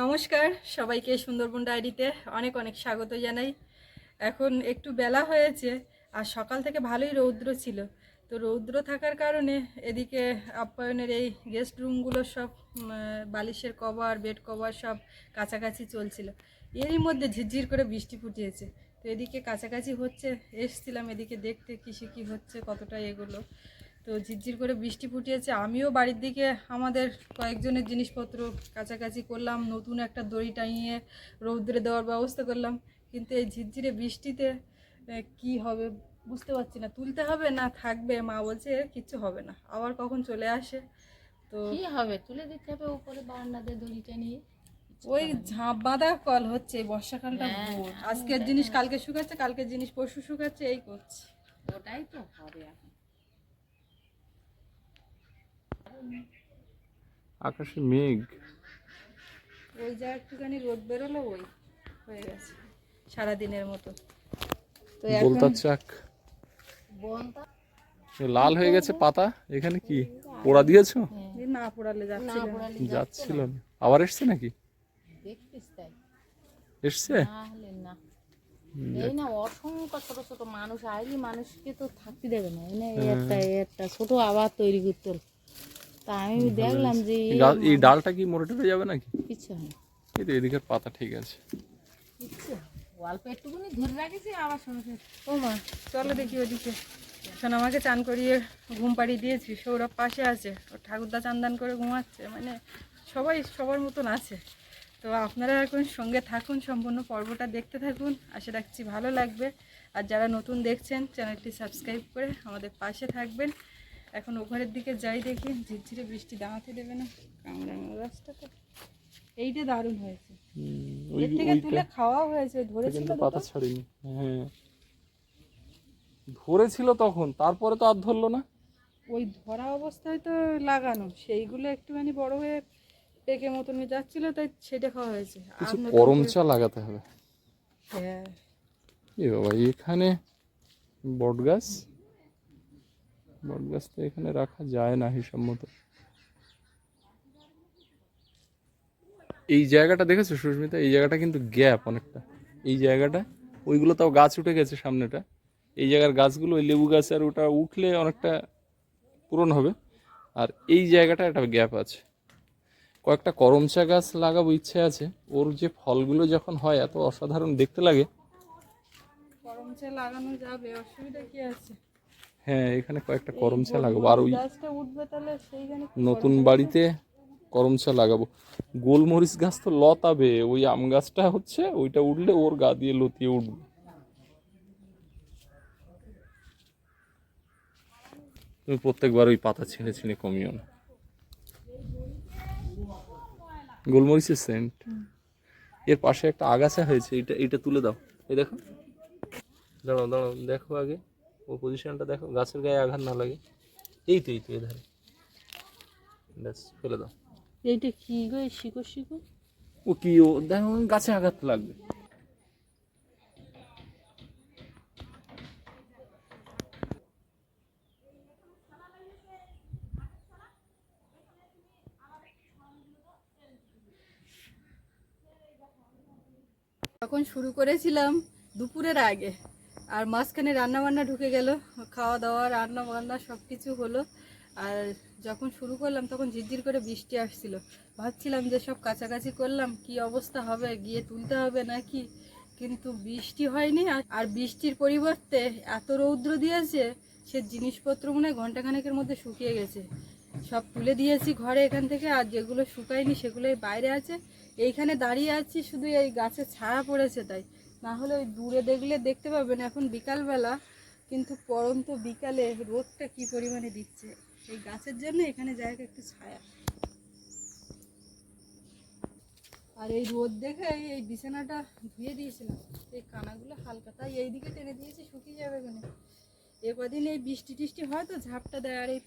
নমস্কার, সবাইকে সুন্দরবন ডায়েরিতে অনেক অনেক স্বাগত জানাই। এখন একটু বেলা হয়েছে আর সকাল থেকে ভালোই রৌদ্র ছিল। তো রৌদ্র থাকার কারণে এদিকে আপ্যায়নের এই গেস্ট রুমগুলো সব বালিশের কভার বেড কভার সব কাছাকাছি চলছিল। এরই মধ্যে ঝিরঝির করে বৃষ্টি ফুটিয়েছে। তো এদিকে কাছাকাছি হচ্ছে, এসছিলাম এদিকে দেখতে কিসে কি হচ্ছে, কতটা এগুলো। তো ঝিরঝির করে বৃষ্টি ফুটিয়েছে। আমিও বাড়ির দিকে আমাদের কয়েকজনের জিনিসপত্র কাছাকাছি করলাম নতুন একটা দড়ি টাঙিয়ে রৌদ্রে দেওয়ার ব্যবস্থা করলাম। কিন্তু এই ঝিরঝিরে বৃষ্টিতে কি হবে বুঝতে পারছি না। তুলতে হবে না থাকবে? মা বলছে কিচ্ছু হবে না। আবার কখন চলে আসে? তো কি হবে? তুলে দিতে হবে উপরে বারান্দাতে দড়িটা নিয়ে ওই ঝাঁপ বাঁধা কল হচ্ছে বর্ষাকালটা হ্যাঁ, আজকের জিনিস কালকে শুকাচ্ছে কালকের জিনিস পরশু শুকাচ্ছে এই করছে। ওটাই তো হবে এখন আকাশে মেঘ। ওই যা একটুখানি রোদ বেরোলো ওই হয়ে গেছে সারাদিনের মতো। তো বলতার চাক। লাল হয়ে গেছে পাতা? এখানে কি? পোড়া দিয়েছ? না পড়ালে না। পড়ালে যাচ্ছিল আবার এসছে নাকি? এসছে? না এই না অসংখ্য ছোট ছোট মানুষ আইলি মানুষকে তো থাকতে দেবে না। এই না এই একটা একটা ছোট আবার তৈরি করতে হলো। তা আমি দেখলাম যে এই ডালটা কি মরে টরে যাবে নাকি? কিছু হয় না। এই তো এদিকের পাতা ঠিক আছে। কিচ্ছু। অল্প একটুকুনি ধরে রাখেছি আবার সঙ্গে ও মা চলো দেখি ওদিকে। শোন আমাকে চান করিয়ে ঘুম পাড়িয়ে দিয়েছি। সৌরভ পাশে আছে। ও ঠাকুরদা চান্দান করে ঘুমাচ্ছে। মানে সবাই সবার মতন আছে। তো আপনারা এখন সঙ্গে থাকুন সম্পূর্ণ পর্বটা দেখতে থাকুন। আশা রাখছি ভালো লাগবে। আর যারা নতুন দেখছেন চ্যানেলটি সাবস্ক্রাইব করে আমাদের পাশে থাকবেন। এখন ওঘরের দিকে যাই দেখি ঝিরঝিরে বৃষ্টি দাঁড়াতে দেবে না কামড়ানো রাস্তাটা এইটা দারুণ হয়েছে। এর থেকে তুলে খাওয়াও হয়েছে ধরেছিল পাতা ছাড়িনি। হ্যাঁ। ধরেছিল তখন তারপরে তো আর ধরলো না। ওই ধরা অবস্থায় তো লাগানো সেইগুলো একটুখানি বড় হয়ে পেকে মতন হয়ে যাচ্ছিল তাই সেটা খাওয়া হয়েছে। আর কিছু করম চা লাগাতে হবে। হ্যাঁ। এ বাবা এখানে বট গাছ বট গাছ তো এখানে রাখা যায় না হিসাব মতো এই জায়গাটা দেখেছ সুস্মিতা? এই জায়গাটা কিন্তু গ্যাপ অনেকটা। এই জায়গাটা, ওইগুলো তাও গাছ উঠে গেছে সামনেটা। এই জায়গার গাছগুলো, ওই লেবু গাছ আর ওটা উঠলে অনেকটা পূরণ হবে। আর এই জায়গাটা একটা গ্যাপ আছে। কয়েকটা করমচা গাছ লাগাবো ইচ্ছে আছে। ওর যে ফলগুলো যখন হয়, এত অসাধারণ দেখতে লাগে। গরম চা লাগানো যাবে, অসুবিধা কি আছে? হ্যাঁ এখানে কয়েকটা করম চা লাগাবো। আর ওই নতুন বাড়িতে করম চা লাগাবো। গোলমরিচ গাছ তো লতাবে ওই আম গাছটা হচ্ছে ওইটা উঠলে ওর গা দিয়ে লতিয়ে উঠবে। তুমি প্রত্যেকবার ওই পাতা ছিঁড়ে ছিঁড়ে কমিও না। গোলমরিচের সেন্ট এর পাশে একটা আগাছা হয়েছে এটা এটা তুলে দাও। এই দেখো। দাঁড়াও দাঁড়াও দেখো আগে। ও পজিশনটা দেখো গাছের গায়ে আঘাত না লাগে। এই তো এই তো এধারে। ব্যাস ফেলে দাও। এইটা কি গো এই শিকড় শিকড়? ও কি ও দেখো গাছে আঘাত লাগবে। তখন শুরু করেছিলাম দুপুরের আগে আর মাঝখানে রান্না বান্না ঢুকে গেল, খাওয়া দাওয়া রান্না বান্না সব কিছু হলো। আর যখন শুরু করলাম তখন ঝিরঝির করে বৃষ্টি আসছিল। ভাবছিলাম যে সব কাছাকাছি করলাম, কি অবস্থা হবে, গিয়ে তুলতে হবে নাকি? কিন্তু বৃষ্টি হয়নি আর- আর বৃষ্টির পরিবর্তে এত রৌদ্র দিয়েছে, সে জিনিসপত্র মনে হয় ঘন্টাখানেকের মধ্যে শুকিয়ে গেছে। সব তুলে দিয়েছি ঘরে এখান থেকে, আর যেগুলো শুকায়নি সেগুলোই বাইরে আছে। এইখানে দাঁড়িয়ে আছি, শুধু এই গাছে ছায়া পড়েছে তাই। না হলে ওই দূরে দেখলে দেখতে পাবেন এখন বিকালবেলা, কিন্তু পরন্ত বিকালে রোদটা কি পরিমাণে দিচ্ছে। এই গাছের জন্য এখানে জায়গা একটু ছায়া। আর এই রোদ দেখে এই- বিছানাটা ধুয়ে দিয়েছিলাম। এই কানাগুলো হালকা। তাই এই দিকে টেনে দিয়েছি, শুকিয়ে যাবে কেন এ কদিন এই বৃষ্টি টিষ্টি হয় তো, ঝাপটা দেয়। আর এই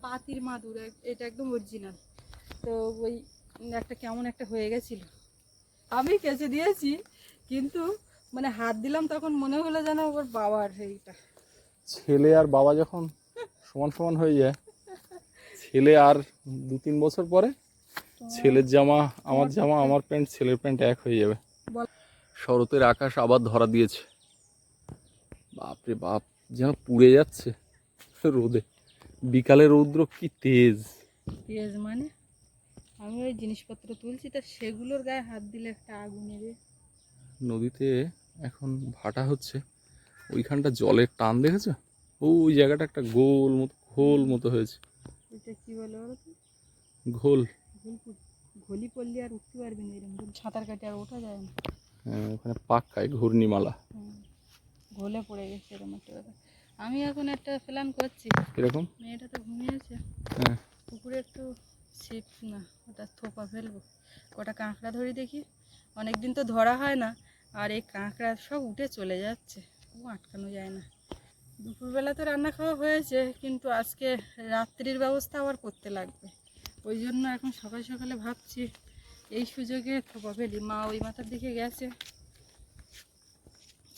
পাতির মাদুর এটা একদম অরিজিনাল তো ওই একটা কেমন একটা হয়ে গেছিল। আমি কেচে দিয়েছি কিন্তু মানে হাত দিলাম তখন মনে হলো যেন ওর বাবার এইটা। ছেলে আর বাবা যখন সমান সমান হয়ে যায় ছেলে আর দু তিন বছর পরে ছেলের জামা আমার জামা আমার প্যান্ট ছেলের প্যান্ট এক হয়ে যাবে। শরতের আকাশ আবার ধরা দিয়েছে। বাপরে বাপ যেন পুড়ে যাচ্ছে রোদে। বিকালে রৌদ্র কি তেজ। পেঁয়াজ মানে? আমি ওই জিনিসপত্র তুলছি তা সেগুলোর গায়ে হাত দিলে একটা আগুন নেবে নদীতে এখন ভাটা হচ্ছে। ওইখানটা জলের টান দেখেছ? ওই জায়গাটা একটা গোল মতো ঘোল মতো হয়েছে। এটা কি বলে বলো ঘোল। ঘলি পড়লে আর উঠতে পারবি না এরকম সাঁতার কাটে আর ওঠা যায় না। হ্যাঁ, ওখানে পাক্কায় ঘূর্ণিমালা। ঘোলে পড়ে গেছে এরকম একটা ব্যাপার। আমি এখন একটা প্ল্যান করছি। এরকম মেয়েটা তো ঘুমিয়েছে। হ্যাঁ। পুকুরে একটু ছিপ, না, ওটা থোপা ফেলব। কটা কাঁকড়া ধরি দেখি। অনেক দিন তো ধরা হয় না, আর এই কাঁকড়া সব উঠে চলে যাচ্ছে। ও আটকানো যায় না। দুপুরবেলা তো রান্না খাওয়া হয়েছে, কিন্তু আজকে রাত্রির ব্যবস্থা আবার করতে লাগবে। ওই জন্য এখন সকাল সকালে ভাবছি, এই সুযোগে থোপা ফেলি। মা ওই মাথার দিকে গেছে।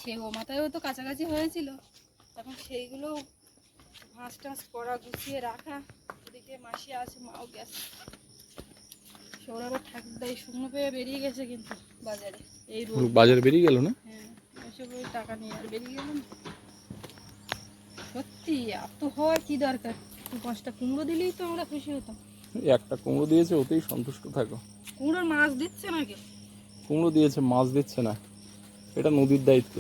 সে ও মাথায়ও তো কাছাকাছি হয়েছিল। এখন সেইগুলো ঘাস টাস করা, গুছিয়ে রাখা। ওদিকে মাসি আছে মাও গেছে। সৌরভের ঠাকুরদাই শুকনো পেয়ে বেরিয়ে গেছে কিন্তু বাজারে। এই বাজারে বেরিয়ে গেল না? হ্যাঁ এসব টাকা নিয়ে আর বেরিয়ে গেলাম সত্যি এত হওয়ার কি দরকার? দু পাঁচটা কুমড়ো দিলেই তো আমরা খুশি হতাম। একটা কুমড়ো দিয়েছে ওতেই সন্তুষ্ট থাকো। কুমড়োর মাছ দিচ্ছে নাকি? কুমড়ো দিয়েছে মাছ দিচ্ছে না। এটা নদীর দায়িত্ব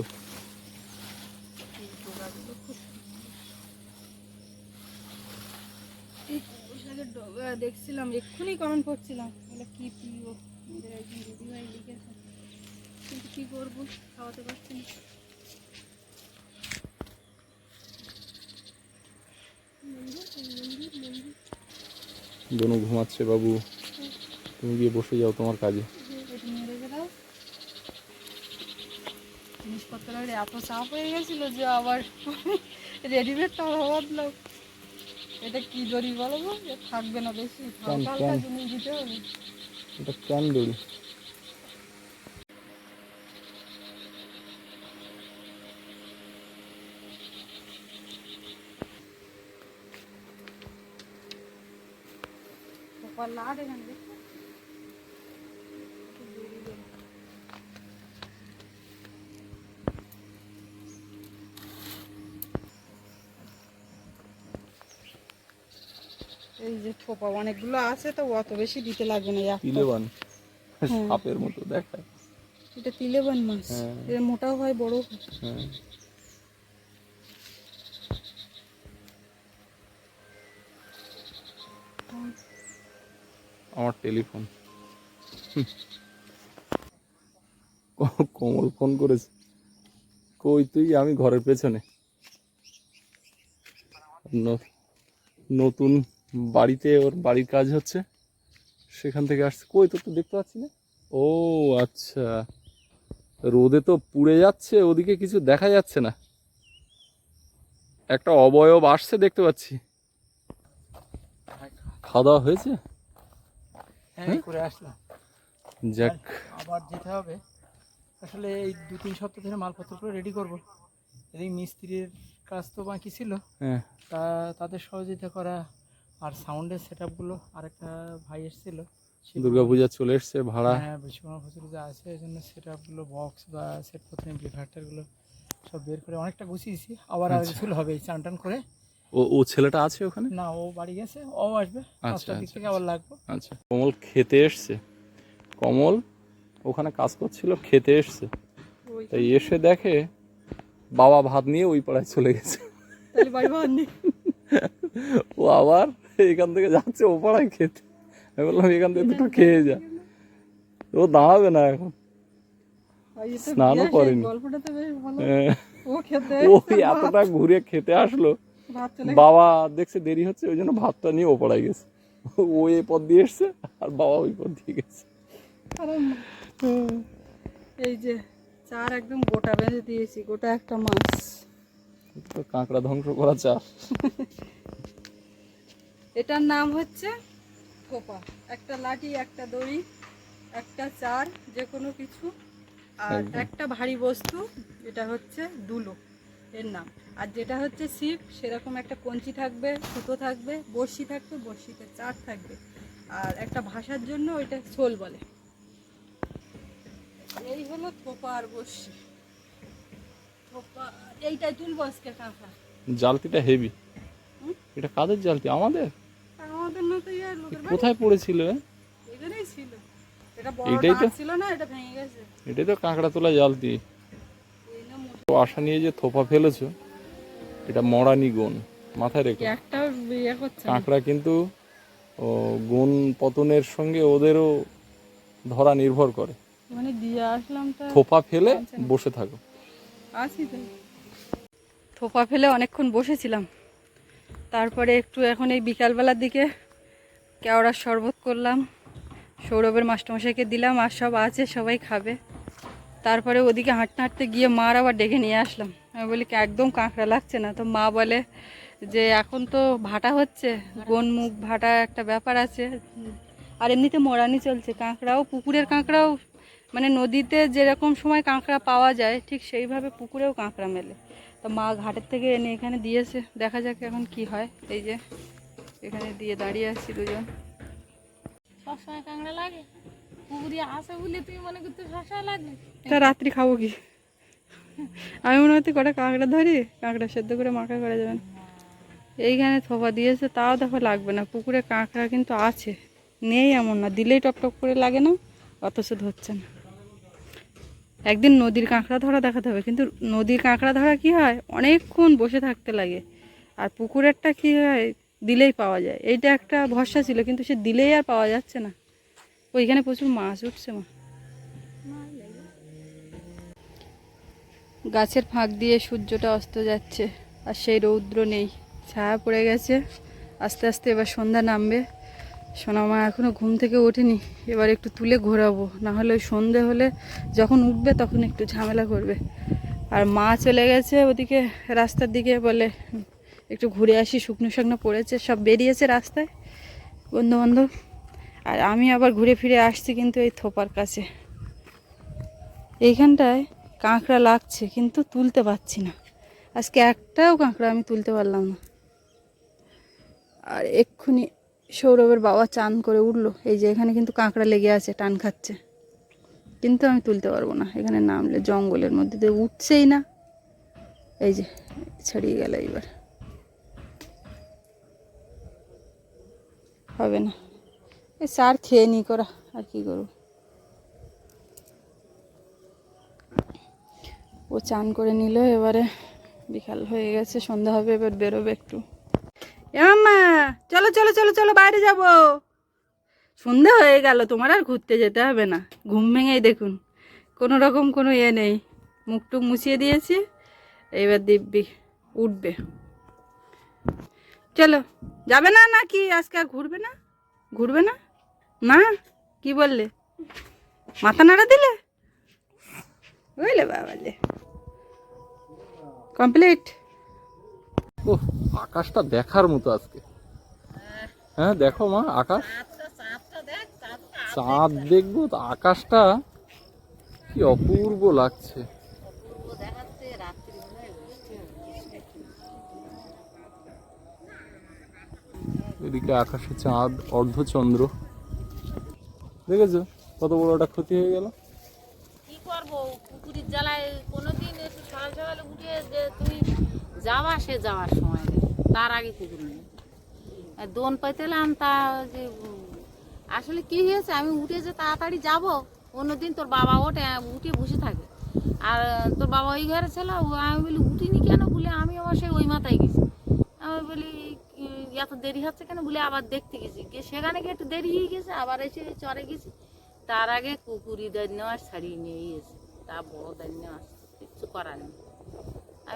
এই ডোগাগুলো খুব এই কুমড়ো শাকের ডগা দেখছিলাম এক্ষুনি কমেন্ট করছিলাম। বলে কি পিও আমাদের একজন দিদিভাই লিখেছে। কিন্তু কি করব? খাওয়াতে পারছি না। দনু ঘুমাচ্ছে বাবু। তুমি গিয়ে বসে যাও তোমার কাজে। জিনিসপত্রের এত চাপ হয়ে গেছিল যে আবার রেডিমেডটা ভাবলাম এটা কি দড়ি বলো যে থাকবে না বেশি। হালকা হালকা? জিনিস দিতে হবে। এটা ক্যান দড়ি? কপাল লাট এখানে দেখো একটু দড়ি দেবো। এই যে থোপা অনেকগুলো আছে তো অত বেশি দিতে লাগবে না তিলেবান। সাপের মতো দেখায় এটা তিলেবান মাছ। হ্যাঁ। এটা মোটাও হয় বড় হয়। হ্যাঁ। আমার টেলিফোন। কমল ফোন করেছে। কই তুই? আমি ঘরের পেছনে। নতুন বাড়িতে ওর বাড়ির কাজ হচ্ছে। সেখান থেকে আসছে। কই তো তো দেখতে পাচ্ছি না। ও আচ্ছা। রোদে তো পুড়ে যাচ্ছে ওদিকে কিছু দেখা যাচ্ছে না। একটা অবয়ব আসছে দেখতে পাচ্ছি। খাওয়া দাওয়া হয়েছে? হ্যাঁ করে আসলাম। যাক। আবার যেতে হবে। আসলে এই দু তিন সপ্তাহ ধরে মালপত্রগুলো রেডি করব। এদিকে মিস্ত্রির কাজ তো বাকি ছিল। হ্যাঁ। তা তাদের সহযোগিতা করা আর সাউন্ডের সেট আপগুলো আরেকটা ভাই এসেছিল দুর্গাপূজা চলে এসছে ভাড়া। হ্যাঁ বিশ্বকর্মা ফসল যা আছে এই জন্য সেট আপগুলো বক্স বা সেট পত্র এমপ্লিফায়ারগুলো সব বের করে অনেকটা গুছিয়েছি আবার আর আচ্ছা। কিছু হবে এই চান টান করে। ও ও ছেলেটা আছে ওখানে? না ও বাড়ি গেছে ও আসবে। পাঁচটার দিক আচ্ছা, থেকে আবার লাগবে। আচ্ছা। কমল খেতে এসছে? কমল ওখানে কাজ করছিল খেতে এসছে। তাই এসে দেখে বাবা ভাত নিয়ে ওই পাড়ায় চলে গেছে। ও আবার এখান থেকে যাচ্ছে ও পাড়ায় খেতে। আমি বললাম এখান থেকে দুটো খেয়ে যা। ও দাঁড়াবে না এখন। এ স্নানও করেনি। হ্যাঁ, ও এতটা ঘুরে খেতে আসলো। বাবা দেখছে দেরি হচ্ছে ওই জন্য ভাতটা নিয়ে ও গেছে। ও এই পথ দিয়ে এসছে আর বাবা ওই পথ দিয়ে গেছে। এই যে চার একদম গোটা বেঁধে দিয়েছি গোটা একটা মাছ। কাঁকড়া ধ্বংস করা চাষ এটার নাম হচ্ছে থোপা একটা লাঠি একটা দড়ি একটা চার যে কোনো কিছু। আর একটা ভারী বস্তু এটা হচ্ছে দুলো এর নাম। আর যেটা হচ্ছে ছিপ সেরকম একটা কঞ্চি থাকবে সুতো থাকবে বড়শি থাকবে বড়শিতে চার থাকবে। আর একটা ভাষার জন্য ওইটা শোল বলে। এই হলো থোপা আর বড়শি। থোপা এইটাই তুলবো আজকে কাঁথা জালতিটা হেভি? এটা কাদের জালতি? আমাদের? আমাদের মতো ইয়ার লোকের বাড়ি কোথায় পড়েছিল? এখানেই ছিল। এটা বড় এইটাই তো? ডাক ছিল না এটা ভেঙে গেছে। এটাই তো কাঁকড়া তোলা এই না মোটা- তো আশা নিয়ে যে থোপা ফেলেছো এটা মরানি গুণ মাথায় রেখো। ইয়ে করছে না। কাঁকড়া কিন্তু ও গুণ পতনের সঙ্গে ওদেরও ধরা নির্ভর করে। মানে দিয়ে আসলাম তো থোপা ফেলে বসে থাকো। আছি তো। থোপা ফেলে অনেকক্ষণ বসেছিলাম। তারপরে একটু এখন এই বিকালবেলার দিকে কেওড়ার শরবত করলাম, সৌরভের মাস্টারমশাইকে দিলাম আর সব আছে, সবাই খাবে। তারপরে ওদিকে হাঁটতে হাঁটতে গিয়ে মার আবার ডেকে নিয়ে আসলাম। আমি বলি, "কি, একদম কাঁকড়া লাগছে না। তো মা বলে যে, এখন তো ভাটা হচ্ছে, গন মুখ ভাটা একটা ব্যাপার আছে। আর এমনিতে মরানি চলছে, কাঁকড়াও পুকুরের কাঁকড়াও মানে নদীতে যেরকম সময় কাঁকড়া পাওয়া যায়, ঠিক সেইভাবে পুকুরেও কাঁকড়া মেলে। তো মা ঘাটের থেকে এনে এখানে দিয়েছে। দেখা যাক এখন কি হয়। এই যে এখানে দিয়ে দাঁড়িয়ে আছি দুজন। সবসময় কাঁকড়া লাগে? পুকুরি আসে বলে তুই মনে করতে সবসময় লাগে? তা রাত্রি খাব কি? আমি মনে হচ্ছে কটা কাঁকড়া ধরি কাঁকড়া সেদ্ধ করে মাখা করা যাবে না। এইখানে থোপা দিয়েছে তাও দেখো লাগবে না। পুকুরে কাঁকড়া কিন্তু আছে। নেই এমন না। দিলেই টপ টপ করে লাগে না অথচ ধরছে না। একদিন নদীর কাঁকড়া ধরা দেখাতে হবে। কিন্তু নদীর কাঁকড়া ধরা কি হয়? অনেকক্ষণ বসে থাকতে লাগে। আর পুকুরেরটা কি হয়? দিলেই পাওয়া যায়। এইটা একটা ভরসা ছিল, কিন্তু সে দিলেই আর পাওয়া যাচ্ছে না। ওইখানে প্রচুর মাছ উঠছে, মা। গাছের ফাঁক দিয়ে সূর্যটা অস্ত যাচ্ছে, আর সেই রৌদ্র নেই। ছায়া পড়ে গেছে। আস্তে আস্তে এবার সন্ধ্যা নামবে। সোনামা এখনও ঘুম থেকে ওঠেনি, এবার একটু তুলে ঘোরাবো। না হলে ওই সন্ধে হলে যখন উঠবে তখন একটু ঝামেলা করবে। আর মা চলে গেছে ওদিকে রাস্তার দিকে, বলে একটু ঘুরে আসি, শুকনো শুকনো পড়েছে, সব বেরিয়েছে রাস্তায় বন্ধু বান্ধব আর আমি আবার ঘুরে ফিরে আসছি কিন্তু এই থোপার কাছে। এইখানটায় কাঁকড়া লাগছে কিন্তু তুলতে পারছি না। আজকে একটাও কাঁকড়া আমি তুলতে পারলাম না। আর এক্ষুনি সৌরভের বাবা চান করে উঠল। এই যে এখানে কিন্তু কাঁকড়া লেগে আছে, টান খাচ্ছে। কিন্তু আমি তুলতে পারব না। এখানে নামলে জঙ্গলের মধ্যে দিয়ে উঠছেই না। এই যে, ছাড়িয়ে গেল এইবার। হবে না। এই সার খেয়ে নি করা, আর কি করব? ও চান করে নিল, এবারে বিকাল হয়ে গেছে, সন্ধ্যা হবে, এবার বেরোবে একটু। এ মাম্মা চলো চলো চলো চলো, বাইরে যাব। সন্ধ্যা হয়ে গেল, তোমার আর ঘুরতে যেতে হবে না। ঘুম ভেঙেই দেখুন, কোনো রকম কোনো ইয়ে নেই। মুখ টুক মুছিয়ে দিয়েছি এবার দিব্যি উঠবে। চলো, যাবে না না, কি, আজকে আর ঘুরবে না? ঘুরবে না? না কি বললে? মাথা নাড়া দিলে? বুঝলে বাবালে। কমপ্লিট? আকাশটা দেখার মতো আজকে। হ্যাঁ দেখো মা, আকাশ। চাঁদ দেখব আকাশটা কি অপূর্ব লাগছে। এদিকে আকাশে চাঁদ, অর্ধচন্দ্র। দেখেছ কত বড় একটা ক্ষতি হয়ে গেল? কি করব? পুকুরির জ্বালায় কোনোদিন এসে সকাল উঠে তুমি যাওয়া সে যাওয়ার সময় নেই। তার আগে পুকুর নেই। দোন পাইতেলাম তা যে, আসলে কি হয়েছে? আমি উঠে যে তাড়াতাড়ি যাব, অন্যদিন তোর বাবা ওঠে, উঠে বসে থাকে। আর তোর বাবা ওই ঘরে ছিল আমি বলি, উঠিনি কেন? বলে, আমি আবার সেই ওই মাথায় গেছি। আমি বলি, এত দেরি হচ্ছে কেন? বলে, আবার দেখতে গেছি। গিয়ে সেখানে গিয়ে একটু দেরি হয়ে গেছে, আবার এসে চরে গেছি। তার আগে কুকুরি দান্য আর ছাড়িয়ে নিয়ে এসে তা বড় দান্য আসছে কিচ্ছু করার নেই।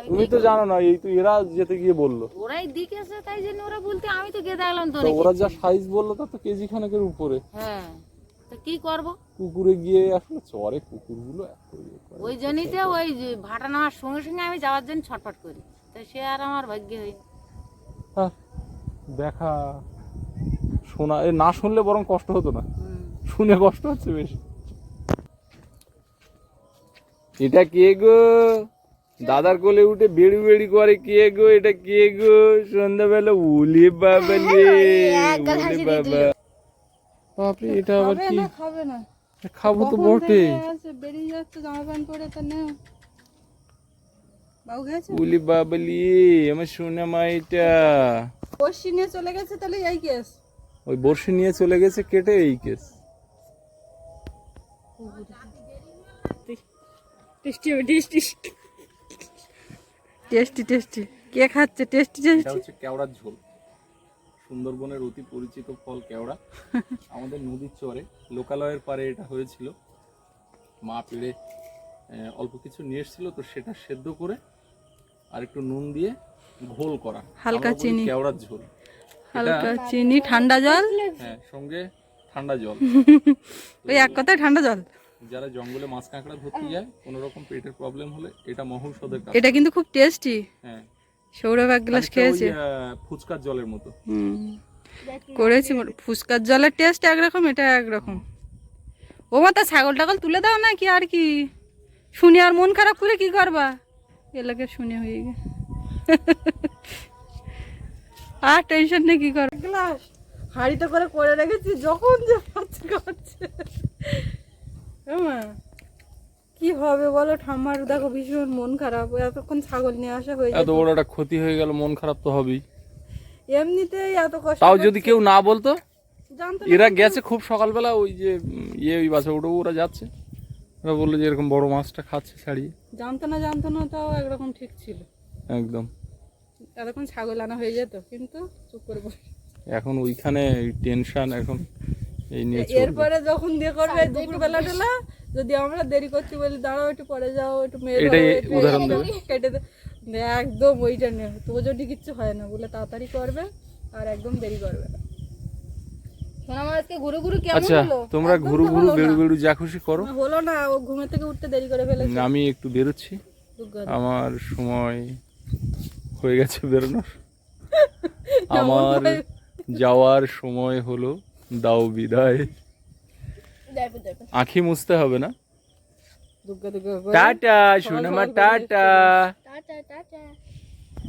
তুমি তো জানো না এই তো এরা যেতে গিয়ে বলল। ওরাই দিকেছে তাই জন্য ওরা বলতে আমি তো গিয়ে দেখলাম তো ওরা যা সাইজ বলল তা তো কেজি খানেকের উপরে। হ্যাঁ তো কি করব? কুকুরে গিয়ে আসলে চরে কুকুরগুলো ইয়ে ওই জন্যই তো ওই ভাটা নেওয়ার সঙ্গে সঙ্গে আমি যাওয়ার জন্য ছটফট করি। তো সে আর আমার ভাগ্য হয়নি। হ্যাঁ, দেখা শোনা এ না শুনলে বরং কষ্ট হতো না। শুনে কষ্ট হচ্ছে বেশি। এটা কে গো? দাদার কোলে উঠে বেড়ি বেড়ি করে কে গো এটা কে গো? সন্ধ্যাবেলা উলি বাবা উলি বাবা। বাপরে এটা আবার খাবে কি? না খাবে না। খাব তো বটে। বেরিয়ে যাচ্ছে জামা প্যান্ট পরে তা নেও। উলি বাবলি আমার সোনা মাইটা বসি নিয়ে চলে গেছে তাহলে এই কেস? ওই বর্ষি নিয়ে চলে গেছে কেটে এই case. Tasty tasty. Tasty tasty. কে খাচ্ছে? Tasty tasty. হচ্ছে কেওড়ার ঝোল। সুন্দরবনের অতি পরিচিত ফল কেওড়া। আমাদের নদীর চরে লোকালয়ের পারে এটা হয়েছিল। মা পেড়ে অল্প কিছু নিয়ে এসেছিল তো সেটা সেদ্ধ করে আর একটু নুন দিয়ে ঘোল করা। হালকা চিনি। কেওড়ার ঝোল। হালকা চিনি ঠান্ডা জল। হ্যাঁ সঙ্গে ঠান্ডা জল। ওই এক কথায় ঠান্ডা জল। যারা জঙ্গলে মাছ কাঁকড়া ধরতে যায় কোনো রকম পেটের প্রবলেম হলে এটা মহৌষধের কাজ। এটা কিন্তু খুব টেস্টি হ্যাঁ। সৌরভ এক গ্লাস খেয়েছে। ফুচকার জলের মতো। হুম। করেছি ফুচকার জলের টেস্ট একরকম এটা একরকম। ও মা তা ছাগল টাগল তুলে দাও না কি আর কি? শুনে আর মন খারাপ করে কি করবা? এলাকে শুনে হয়ে গে আর টেনশন নেই কি কর গ্লাস। হাড়িতে করে করে রেখেছি যখন যে পাচ্ছে কি হবে বলো ঠাম্মার? দেখো ভীষণ মন খারাপ। এতক্ষণ ছাগল নিয়ে আসা হয়ে এত বড় একটা ক্ষতি হয়ে গেল মন খারাপ তো হবেই। এমনিতেই এত কষ্ট তাও যদি কেউ না বলতো জানতো এরা গেছে খুব সকালবেলা ওই যে ইয়ে ওই বাসে উঠে ওরা যাচ্ছে। ওরা বলল যে এরকম বড় মাছটা খাচ্ছে ছাড়িয়ে। জানতো না জানতো না তাও একরকম ঠিক ছিল। একদম। এতক্ষণ ছাগল আনা হয়ে যেত কিন্তু চুপ করে বসে। এখন ওইখানে টেনশন এখন এরপরে যখন দিয়ে করবে দুপুর বেলা টেলা যদি আমরা দেরি করছি বলি দাঁড়াও একটু পরে যাও একটু মেয়ে উদাহরণ কেটে দে একদম ওইটা নেই তো যদি কিচ্ছু হয় না বলে তাড়াতাড়ি করবে আর একদম দেরি করবে না। আচ্ছা তোমরা ঘুরু ঘুরু হলো বেড়ু বেড়ু যা খুশি করো। না, হলো না ও ঘুমের থেকে উঠতে দেরি করে ফেলেছে। আমি একটু বেরোচ্ছি। আমার সময় হয়ে গেছে বেরোনোর। আমার যাওয়ার সময় হলো দাও বিদায়। আঁখি মুছতে হবে না? টাটা সোনামা টাটা। Tata tata.